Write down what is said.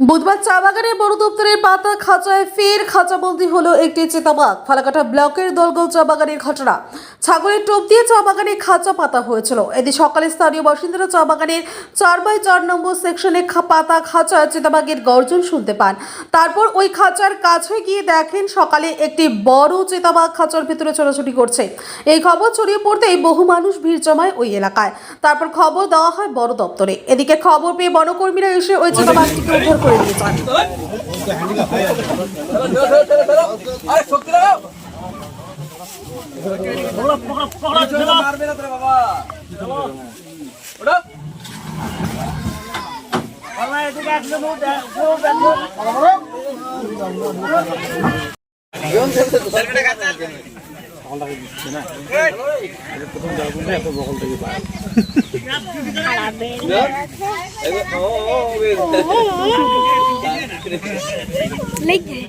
বুধবার চা বাগানের বড় দপ্তরের পাতা খাঁচায় ফের খাঁচাবন্দি হলো একটি চিতাবাঘ। ফালাকাটা ব্লকের দলগল চা বাগানের ঘটনা। ছাগলের টোপ দিয়ে চা বাগানে খাঁচা পাতা হয়েছিল। এদিন সকালে স্থানীয় বাসিন্দারা চা বাগানের চার বাই চার নম্বর সেকশনে পাতা খাঁচা চিতাবাঘের গর্জন শুনতে পান। তারপর ওই খাঁচার কাছে গিয়ে দেখেন সকালে একটি বড় চিতাবাঘ খাঁচার ভেতরে ছোটাছুটি করছে। এই খবর ছড়িয়ে পড়তেই বহু মানুষ ভিড় জমায় ওই এলাকায়। তারপর খবর দেওয়া হয় বড় দপ্তরে। এদিকে খবর পেয়ে বনকর্মীরা এসে ওই চিতাবাঘটিকে উদ্ধার করে নিয়ে যান আরে শক্তি লাগাও মারবে না তোরা বাবা ওটা Leg.